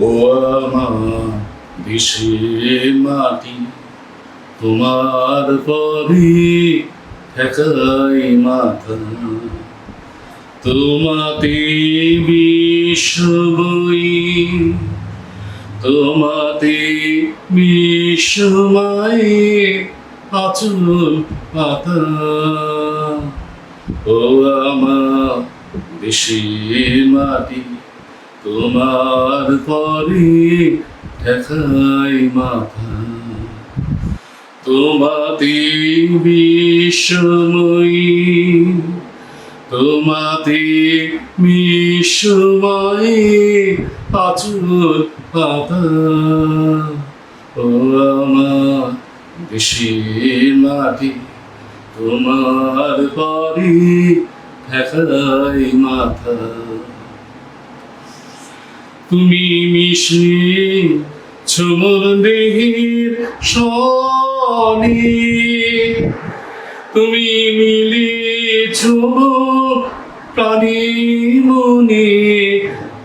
ও আমার দেশের মাটি, তোমার পরে ঠেকাই মাথা। তোমাতে বিশ্ববই তোমাতে বিশ্বময়ে আচল পাতা ও আমার দেশের মাটি তোমার পরে ঠেকাই মাথা। তোমাতে বিশ্বময়ী তোমাতে বিশ্বময়ী আচুর পাতা। ও আমার দেশের মাটি, তোমার পরে ঠেকাই মাথা। তুমি মিশে ছমর দেহের সনে। তুমি মিলিয়েছ প্রাণী মনে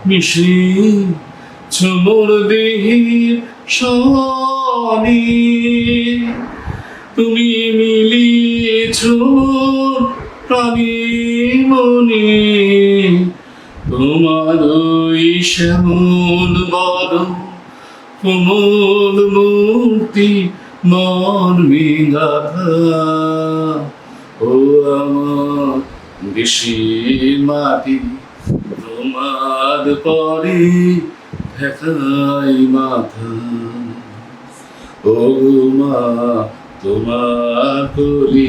মিশে ছমর দেহের সনে। তুমি মিলিয়েছ প্রাণী মনে তোমার শ্যামল বড় কোমল মূর্তি মর্মে ও আমার দেশের মাটি, তোমার পরে ঠেকাই মাথা। ও মা, তোমার করি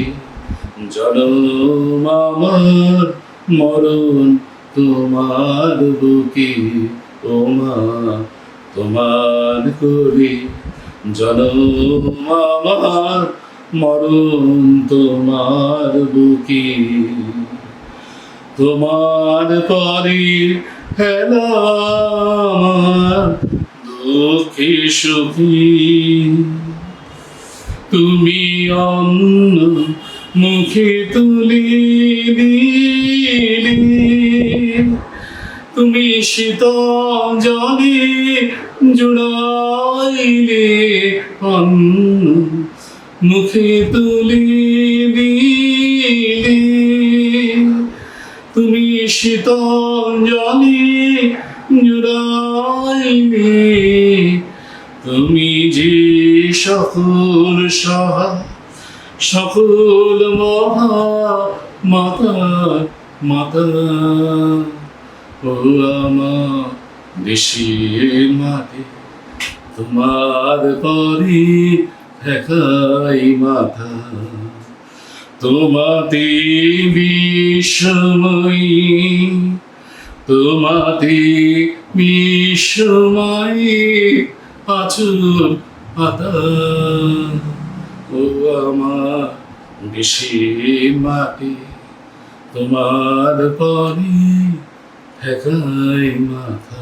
জনম আমার মরণ তোমার বুকে ও মা তোমার করি জনম আমার মরণ তোমার বুকে। তোমার পরে আমার দুঃখে সুখী। তুমি অন্য মুখে তুলি শীতল জলে জুড়াইলে অন্য মুখে তুলি দিলি। তুমি শীতল জলে জুড়াইলে, তুমি যে সকল সহা সকল মহা মাতা মাতা। ও আমার দেশের মাটি, তোমার পরে ঠেকাই মাথা। তোমাতে বিশ্বময়ী তোমাতে বিশ্বময়ী আচুর পাতা। ও আমার দেশের মাটি, তোমার পরে হ্যাঁ, এখন মাথা